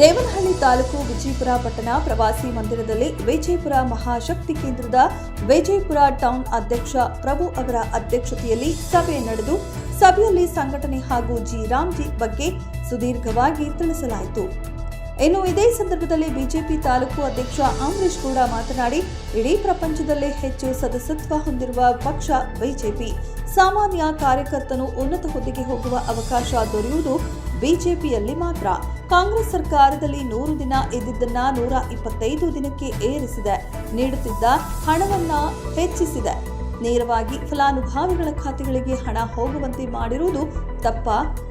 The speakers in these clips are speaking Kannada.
ದೇವನಹಳ್ಳಿ ತಾಲೂಕು ವಿಜಯಪುರ ಪಟ್ಟಣ ಪ್ರವಾಸಿ ಮಂದಿರದಲ್ಲಿ ವಿಜಯಪುರ ಮಹಾಶಕ್ತಿ ಕೇಂದ್ರದ ವಿಜಯಪುರ ಟೌನ್ ಅಧ್ಯಕ್ಷ ಪ್ರಭು ಅವರ ಅಧ್ಯಕ್ಷತೆಯಲ್ಲಿ ಸಭೆ ನಡೆದು, ಸಭೆಯಲ್ಲಿ ಸಂಘಟನೆ ಹಾಗೂ ಜಿ ರಾಮ್ಜಿ ಬಗ್ಗೆ ಸುದೀರ್ಘವಾಗಿ ತಿಳಿಸಲಾಯಿತು. ಇನ್ನು ಇದೇ ಸಂದರ್ಭದಲ್ಲಿ ಬಿಜೆಪಿ ತಾಲೂಕು ಅಧ್ಯಕ್ಷ ಅಂಬರೀಶ್ ಕೂಡ ಮಾತನಾಡಿ, ಇಡೀ ಪ್ರಪಂಚದಲ್ಲೇ ಹೆಚ್ಚು ಸದಸ್ಯತ್ವ ಹೊಂದಿರುವ ಪಕ್ಷ ಬಿಜೆಪಿ. ಸಾಮಾನ್ಯ ಕಾರ್ಯಕರ್ತನು ಉನ್ನತ ಹುದ್ದೆಗೆ ಹೋಗುವ ಅವಕಾಶ ದೊರೆಯುವುದು ಬಿಜೆಪಿಯಲ್ಲಿ ಮಾತ್ರ. ಕಾಂಗ್ರೆಸ್ ಸರ್ಕಾರದಲ್ಲಿ ನೂರು ದಿನ ಇದ್ದಿದ್ದನ್ನ ನೂರ ಇಪ್ಪತ್ತೈದು ದಿನಕ್ಕೆ ಏರಿಸಿದೆ. ನೀಡುತ್ತಿದ್ದ ಹಣವನ್ನ ಹೆಚ್ಚಿಸಿದೆ. ನೇರವಾಗಿ ಫಲಾನುಭವಿಗಳ ಖಾತೆಗಳಿಗೆ ಹಣ ಹೋಗುವಂತೆ ಮಾಡಿರುವುದು ತಪ್ಪ.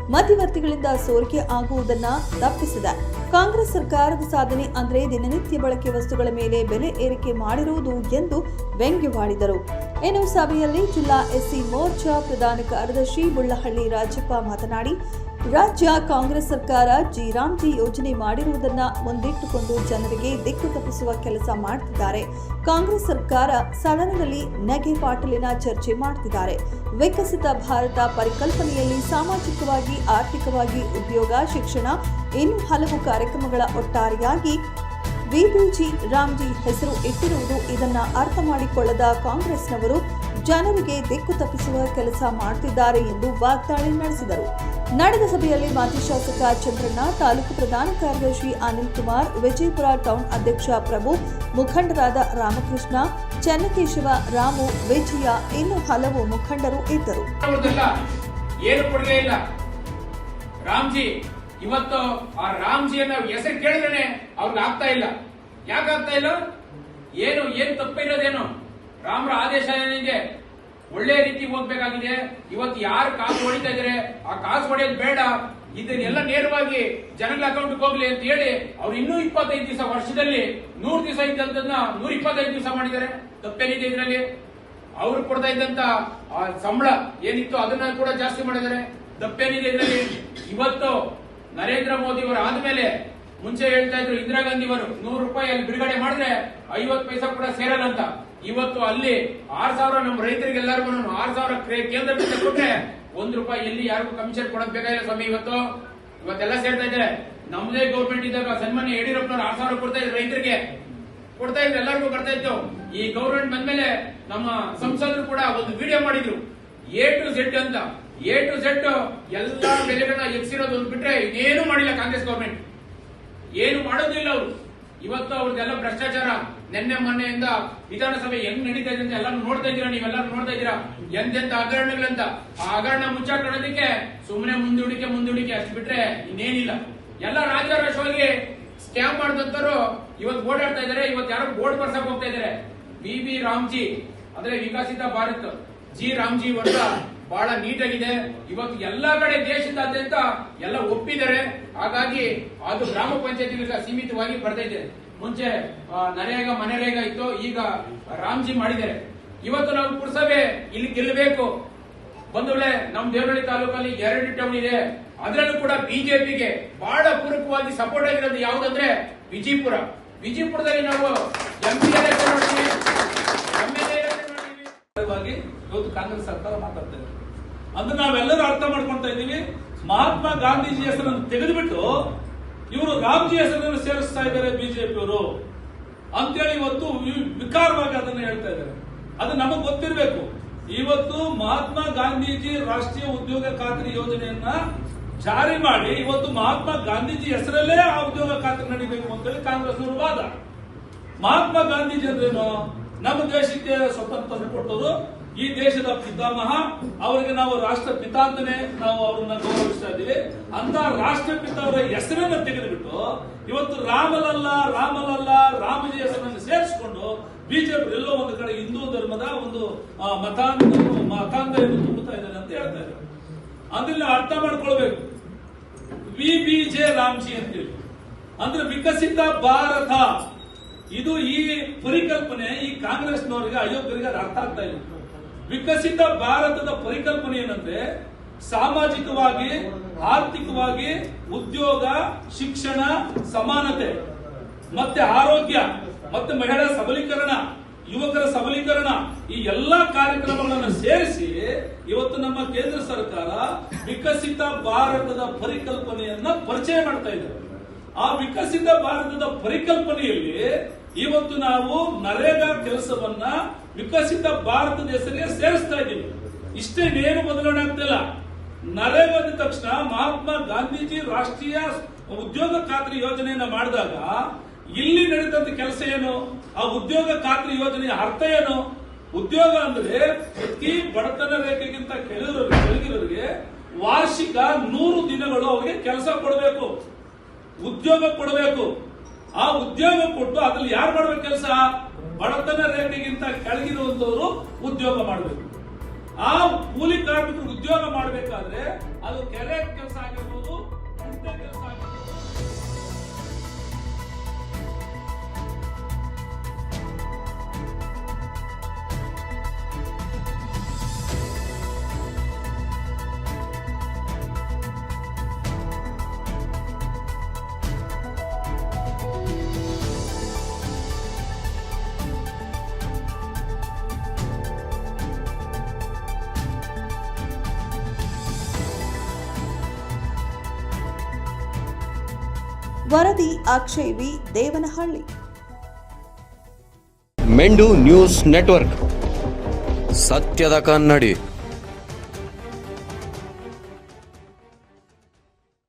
ಮಧ್ಯವರ್ತಿಗಳಿಂದ ಸೋರಿಕೆ ಆಗುವುದನ್ನ ತಪ್ಪಿಸಿದೆ. ಕಾಂಗ್ರೆಸ್ ಸರ್ಕಾರದ ಸಾಧನೆ ಅಂದ್ರೆ ದಿನನಿತ್ಯ ಬಳಕೆ ವಸ್ತುಗಳ ಮೇಲೆ ಬೆಲೆ ಏರಿಕೆ ಮಾಡಿರುವುದು ಎಂದು ವ್ಯಂಗ್ಯವಾಡಿದರು. ಇನ್ನು ಸಭೆಯಲ್ಲಿ ಜಿಲ್ಲಾ ಎಸ್ಸಿ ಮೋರ್ಚಾ ಪ್ರಧಾನ ಕಾರ್ಯದರ್ಶಿ ಬುಳ್ಳಹಳ್ಳಿ ರಾಜಪ್ಪ ಮಾತನಾಡಿ ರಾಜ್ಯ ಕಾಂಗ್ರೆಸ್ ಸರ್ಕಾರ ಜಿರಾಮ್ಜಿ ಯೋಜನೆ ಮಾಡಿರುವುದನ್ನು ಮುಂದಿಟ್ಟುಕೊಂಡು ಜನರಿಗೆ ದಿಕ್ಕು ತಪ್ಪಿಸುವ ಕೆಲಸ ಮಾಡುತ್ತಿದ್ದಾರೆ ಕಾಂಗ್ರೆಸ್ ಸರ್ಕಾರ ಸದನದಲ್ಲಿ ನಗೆ ಪಾಟಲಿನ ಚರ್ಚೆ ಮಾಡುತ್ತಿದ್ದಾರೆ ವಿಕಸಿತ ಭಾರತ ಪರಿಕಲ್ಪನೆಯಲ್ಲಿ ಸಾಮಾಜಿಕವಾಗಿ, ಆರ್ಥಿಕವಾಗಿ ಉದ್ಯೋಗ, ಶಿಕ್ಷಣ ಇನ್ನು ಹಲವು ಕಾರ್ಯಕ್ರಮಗಳ ಒಟ್ಟಾರೆಯಾಗಿ ವಿಬಿಜಿ ರಾಮ್ಜಿ ಹೆಸರು ಇಟ್ಟಿರುವುದು ಇದನ್ನ ಅರ್ಥ ಮಾಡಿಕೊಳ್ಳದ ಕಾಂಗ್ರೆಸ್ನವರು ಜನರಿಗೆ ದಿಕ್ಕು ತಪ್ಪಿಸುವ ಕೆಲಸ ಮಾಡುತ್ತಿದ್ದಾರೆ ಎಂದು ವಾಗ್ದಾಳಿ ನಡೆಸಿದರು. ನಡೆದ ಸಭೆಯಲ್ಲಿ ಮಾಜಿ ಶಾಸಕ ಚಂದ್ರಣ್ಣ, ತಾಲೂಕು ಪ್ರಧಾನ ಕಾರ್ಯದರ್ಶಿ ಅನಿಲ್ ಕುಮಾರ್, ವಿಜಯಪುರ ಟೌನ್ ಅಧ್ಯಕ್ಷ ಪ್ರಭು, ಮುಖಂಡರಾದ ರಾಮಕೃಷ್ಣ, ಚನ್ನಕೇಶವ, ರಾಮು, ವಿಜಯ ಇನ್ನು ಹಲವು ಮುಖಂಡರು ಇದ್ದರು. ಏನು ಕೊಡುಗೆ ಇಲ್ಲ? ರಾಮ್ಜಿ, ಇವತ್ತು ಆ ರಾಮ್ಜಿಯನ್ನ ಹೆಸರು ಕೇಳಿದ್ರೆ ಅವ್ರಿಗೆ ಆಗ್ತಾ ಇಲ್ಲ. ಯಾಕಾಗ್ತಾ ಇಲ್ಲ? ಏನು, ಏನ್ ತಪ್ಪಿರೋದೇನು? ರಾಮರ ಆದೇಶ ಏನಿದೆ? ಒಳ್ಳೆ ರೀತಿ ಹೋಗ್ಬೇಕಾಗಿದೆ. ಇವತ್ತು ಯಾರು ಕಾಸು ಹೊಡಿತಾ ಇದ್ರೆ ಆ ಕಾಸು ಹೊಡೆಯೋದು ಬೇಡ. ಇದನ್ನೆಲ್ಲ ನೇರವಾಗಿ ಜನಗಳ ಅಕೌಂಟ್ ಹೋಗ್ಲಿ ಅಂತ ಹೇಳಿ ಅವ್ರು ಇನ್ನೂ ಇಪ್ಪತ್ತೈದು ದಿವಸ ವರ್ಷದಲ್ಲಿ ನೂರು ದಿವಸ ಇದ್ದಂತದನ್ನ ನೂರ ಇಪ್ಪತ್ತೈದು ದಿವಸ ಮಾಡಿದ್ದಾರೆ. ತಪ್ಪೇನಿದೆ ಇದರಲ್ಲಿ? ಅವ್ರು ಕೊಡ್ತಾ ಇದ್ದಂತ ಸಂಬಳ ಏನಿತ್ತು ಅದನ್ನ ಕೂಡ ಜಾಸ್ತಿ ಮಾಡಿದ್ದಾರೆ. ತಪ್ಪೇನಿದೆ ಇದರಲ್ಲಿ? ಇವತ್ತು ನರೇಂದ್ರ ಮೋದಿ ಅವರು ಆದ್ಮೇಲೆ ಮುಂಚೆ ಹೇಳ್ತಾ ಇದ್ರು, ಇಂದಿರಾ ಗಾಂಧಿ ಅವರು ನೂರು ರೂಪಾಯಿ ಅಲ್ಲಿ ಬಿಡುಗಡೆ ಮಾಡಿದ್ರೆ ಐವತ್ತು ಪೈಸಾ ಕೂಡ ಸೇರಲ್ಲ ಅಂತ. ಇವತ್ತು ಅಲ್ಲಿ ಆರ್ ಸಾವಿರ ನಮ್ಮ ರೈತರಿಗೆಲ್ಲರಿಗೂ ಆರ್ ಸಾವಿರ ಕೇಂದ್ರ ಕೊಟ್ರೆ ಒಂದ್ ರೂಪಾಯಿ ಎಲ್ಲಿ ಯಾರಿಗೂ ಕಮಿಷನ್ ಕೊಡಕ್ ಬೇಕಾಗಿಲ್ಲ ಸ್ವಾಮಿ ಇವತ್ತು. ಇವತ್ತೆಲ್ಲ ಸೇರ್ತಾ ಇದ್ರೆ ನಮ್ದೇ ಗೌರ್ಮೆಂಟ್ ಇದ್ದಾಗ ಸನ್ಮಾನ್ಯ ಯಡಿಯೂರಪ್ಪನವ್ರು ಆರ್ ಸಾವಿರ ಕೊಡ್ತಾ ಇದ್ರು ರೈತರಿಗೆ. ಕೊಡ್ತಾ ಇದ್ರು, ಎಲ್ಲರಿಗೂ ಬರ್ತಾ ಇತ್ತು. ಈ ಗೌರ್ಮೆಂಟ್ ಬಂದ್ಮೇಲೆ ನಮ್ಮ ಸಂಸದರು ಕೂಡ ಒಂದು ವಿಡಿಯೋ ಮಾಡಿದ್ರು. ಎ ಟು ಝೆಡ್ ಅಂತ. ಎ ಟು ಝೆಡ್ ಎಲ್ಲಾ ಬೆಲೆಗಳನ್ನ ಒಂದು ಬಿಟ್ರೆ ಇನ್ನೇನು ಮಾಡಿಲ್ಲ ಕಾಂಗ್ರೆಸ್ ಗೌರ್ಮೆಂಟ್ ಏನು ಮಾಡೋದಿಲ್ಲ ಅವರು. ಇವತ್ತು ಅವ್ರದ್ದೆಲ್ಲ ಭ್ರಷ್ಟಾಚಾರ. ನಿನ್ನೆ, ಮೊನ್ನೆಯಿಂದ ವಿಧಾನಸಭೆ ಹೆಂಗ್ ನಡೀತಾ ಇದೆ ಅಂತ ಎಲ್ಲ ನೋಡ್ತಾ ಇದ್ದೀರಾ? ನೀವೆಲ್ಲರೂ ನೋಡ್ತಾ ಇದ್ದೀರಾ? ಎಂತೆಂತ ಹಗರಣಗಳಂತ ಆ ಹಗರಣ ಮುಚ್ಚಾಕೊಳ್ಳೋದಿಕ್ಕೆ ಸುಮ್ಮನೆ ಮುಂದೂಡಿಕೆ ಮುಂದೂಡಿಕೆ ಅಷ್ಟು ಬಿಟ್ರೆ ಇನ್ನೇನಿಲ್ಲ. ಎಲ್ಲ ರಾಜಾರೋಷವಾಗಿ ಸ್ಕ್ಯಾಮ್ ಮಾಡಿದಂತರು ಇವತ್ತು ಓಡಾಡ್ತಾ ಇದಾರೆ ಇವತ್ತು ಯಾರೋ ಬೋರ್ಡ್ ಬರ್ಸಕ್ ಹೋಗ್ತಾ ಇದಾರೆ ಬಿ. ಬಿ. ರಾಮ್ಜಿ ಅಂದ್ರೆ ವಿಕಸಿತ ಭಾರತ್. ಜಿ. ರಾಮ್ಜಿ ವರ್ಷ ಬಹಳ ನೀಟಾಗಿದೆ. ಇವತ್ತು ಎಲ್ಲ ಕಡೆ ದೇಶದಾದ್ಯಂತ ಎಲ್ಲ ಒಪ್ಪಿದ್ದಾರೆ. ಹಾಗಾಗಿ ಅದು ಗ್ರಾಮ ಪಂಚಾಯತಿಗಳಿಗೆ ಸೀಮಿತವಾಗಿ ಬರ್ತಾ ಇದೆ. ಮುಂಚೆ ನರೇಗ ನರೇಗಾ, ಮನರೇಗಾ ಇತ್ತು, ಈಗ ರಾಮ್ಜಿ ಮಾಡಿದ್ದಾರೆ. ಇವತ್ತು ನಾವು ಪುರಸಭೆ ಇಲ್ಲಿ ಗೆಲ್ಲಬೇಕು. ಬಂಧುಗಳೇ ನಮ್ಮ ದೇವನಹಳ್ಳಿ ತಾಲೂಕಲ್ಲಿ ಎರಡು ಟೌನ್ ಇದೆ. ಅದರಲ್ಲೂ ಕೂಡ ಬಿಜೆಪಿಗೆ ಬಹಳ ಪೂರಕವಾಗಿ ಸಪೋರ್ಟ್ ಆಗಿರೋದು ಯಾವುದಂದ್ರೆ ವಿಜಯಪುರ. ವಿಜಯಪುರದಲ್ಲಿ ನಾವು ಎಂಪಿ ವಾಗಿ ಇವತ್ತು ಕಾಂಗ್ರೆಸ್ ಸರ್ಕಾರ ಮಾತಾಡ್ತಾ ಇದೆ ಅಂದ್ರೆ ನಾವೆಲ್ಲರೂ ಅರ್ಥ ಮಾಡ್ಕೊಳ್ತಾ ಇದ್ದೀವಿ, ಮಹಾತ್ಮ ಗಾಂಧೀಜಿ ಹೆಸರನ್ನು ತೆಗೆದುಬಿಟ್ಟು ಇವರು ರಾಮ್ಜಿ ಹೆಸರನ್ನು ಸೇರಿಸ್ತಾ ಇದ್ದಾರೆ ಬಿಜೆಪಿಯವರು. ಅಂತೇಳಿ ಇವತ್ತು ವಿಕಾರವಾಗಿ ಅದನ್ನು ಹೇಳ್ತಾ ಇದ್ದಾರೆ. ಅದು ನಮಗೆ ಗೊತ್ತಿರಬೇಕು. ಇವತ್ತು ಮಹಾತ್ಮ ಗಾಂಧೀಜಿ ರಾಷ್ಟ್ರೀಯ ಉದ್ಯೋಗ ಖಾತ್ರಿ ಯೋಜನೆಯನ್ನ ಜಾರಿ ಮಾಡಿ ಇವತ್ತು ಮಹಾತ್ಮ ಗಾಂಧೀಜಿ ಹೆಸರಲ್ಲೇ ಆ ಉದ್ಯೋಗ ಖಾತ್ರಿ ನಡಿಬೇಕು ಅಂತೇಳಿ ಕಾಂಗ್ರೆಸ್ ವಾದ. ಮಹಾತ್ಮ ಗಾಂಧೀಜಿ ಅಂದ್ರೇನು? ನಮ್ಮ ದೇಶಕ್ಕೆ ಸ್ವತಂತ್ರ ಕೊಟ್ಟವರು ಈ ದೇಶದ ಪಿತಾಮಹ ಅವರಿಗೆ ನಾವು ರಾಷ್ಟ್ರ ಅಂತಾನೆ ನಾವು ಅವರನ್ನ ಗೌರವಿಸ್ತಾ ಇದ್ದೀವಿ. ಅಂತ ರಾಷ್ಟ್ರ ಪಿತಾವರ ಹೆಸರನ್ನ ತೆಗೆದುಬಿಟ್ಟು ಇವತ್ತು ರಾಮಲಲ್ಲ ರಾಮಲಲ್ಲ ರಾಮಜಿ ಹೆಸರನ್ನು ಸೇರಿಸಿಕೊಂಡು ಬಿಜೆಪಿ ಎಲ್ಲೋ ಒಂದು ಕಡೆ ಹಿಂದೂ ಧರ್ಮದ ಒಂದು ಆ, ಮತಾಂಧ ಮತಾಂಧವನ್ನು ತುಂಬುತ್ತಾ ಇದ್ದಾರೆ ಅಂತ ಹೇಳ್ತಾ ಇದ್ದಾರೆ. ಅದನ್ನ ಅರ್ಥ ಮಾಡ್ಕೊಳ್ಬೇಕು. ವಿ ಬಿ ಜೆ ರಾಮ್ಜಿ ಅಂತೇಳಿ. ಅಂದ್ರೆ ವಿಕಸಿತ ಭಾರತ. ಇದು ಈ ಪರಿಕಲ್ಪನೆ ಈ ಕಾಂಗ್ರೆಸ್ನವರಿಗೆ ಅಯೋಗ್ಯರಿಗೆ ಅದು ಅರ್ಥ ಆಗ್ತಾ ಇಲ್ಲ. ವಿಕಸಿತ ಭಾರತದ ಪರಿಕಲ್ಪನೆ ಏನಂದ್ರೆ ಸಾಮಾಜಿಕವಾಗಿ, ಆರ್ಥಿಕವಾಗಿ ಉದ್ಯೋಗ, ಶಿಕ್ಷಣ, ಸಮಾನತೆ, ಮತ್ತೆ ಆರೋಗ್ಯ, ಮತ್ತೆ ಮಹಿಳಾ ಸಬಲೀಕರಣ, ಯುವಕರ ಸಬಲೀಕರಣ, ಈ ಎಲ್ಲಾ ಕಾರ್ಯಕ್ರಮಗಳನ್ನು ಸೇರಿಸಿ ಇವತ್ತು ನಮ್ಮ ಕೇಂದ್ರ ಸರ್ಕಾರ ವಿಕಸಿತ ಭಾರತದ ಪರಿಕಲ್ಪನೆಯನ್ನ ಪರಿಚಯ ಮಾಡ್ತಾ ಇದೆ. ಆ ವಿಕಸಿತ ಭಾರತದ ಪರಿಕಲ್ಪನೆಯಲ್ಲಿ ಇವತ್ತು ನಾವು ನರೇಗಾ ಕೆಲಸವನ್ನ ವಿಕಸಿತ ಭಾರತದ ಹೆಸರಿಗೆ ಸೇರಿಸ್ತಾ ಇದ್ದೀವಿ ಇಷ್ಟೇ ಏನು ಬದಲಾವಣೆ ಆಗ್ತಿಲ್ಲ. ನರೇಗಾ ಅಂದ ತಕ್ಷಣ ಮಹಾತ್ಮ ಗಾಂಧೀಜಿ ರಾಷ್ಟ್ರೀಯ ಉದ್ಯೋಗ ಖಾತ್ರಿ ಯೋಜನೆಯನ್ನ ಮಾಡಿದಾಗ ಇಲ್ಲಿ ನಡೆದಂತ ಕೆಲಸ ಏನು? ಆ ಉದ್ಯೋಗ ಖಾತ್ರಿ ಯೋಜನೆಯ ಅರ್ಥ ಏನು? ಉದ್ಯೋಗ ಅಂದ್ರೆ ಪ್ರತಿ ಬಡತನ ರೇಖೆಗಿಂತ ಕೆಳಗಿರೋ ಕೆಳಗಿರೋರಿಗೆ ವಾರ್ಷಿಕ ನೂರು ದಿನಗಳು ಅವರಿಗೆ ಕೆಲಸ ಕೊಡಬೇಕು. ಉದ್ಯೋಗ ಕೊಡಬೇಕು. ಆ ಉದ್ಯೋಗ ಕೊಟ್ಟು ಅದ್ರಲ್ಲಿ ಯಾರು ಮಾಡ್ಬೇಕು ಕೆಲಸ? ಬಡತನ ರೇಖೆಗಿಂತ ಕೆಳಗಿರುವಂತವರು ಉದ್ಯೋಗ ಮಾಡಬೇಕು. ಆ ಕೂಲಿ ಕಾರ್ಮಿಕರು ಉದ್ಯೋಗ ಮಾಡಬೇಕಾದ್ರೆ ಅದು ಕೆರೆ ಕೆಲಸ ಆಗಿರ್ಬೋದು ಕೆಲಸ ಆಗಿರ್ಬೋದು ವರದಿ ಅಕ್ಷಯ್ ವಿ ದೇವನಹಳ್ಳಿ. ಮೆಂಡು ನ್ಯೂಸ್ ನೆಟ್ವರ್ಕ್. ಸತ್ಯದ ಕನ್ನಡಿ.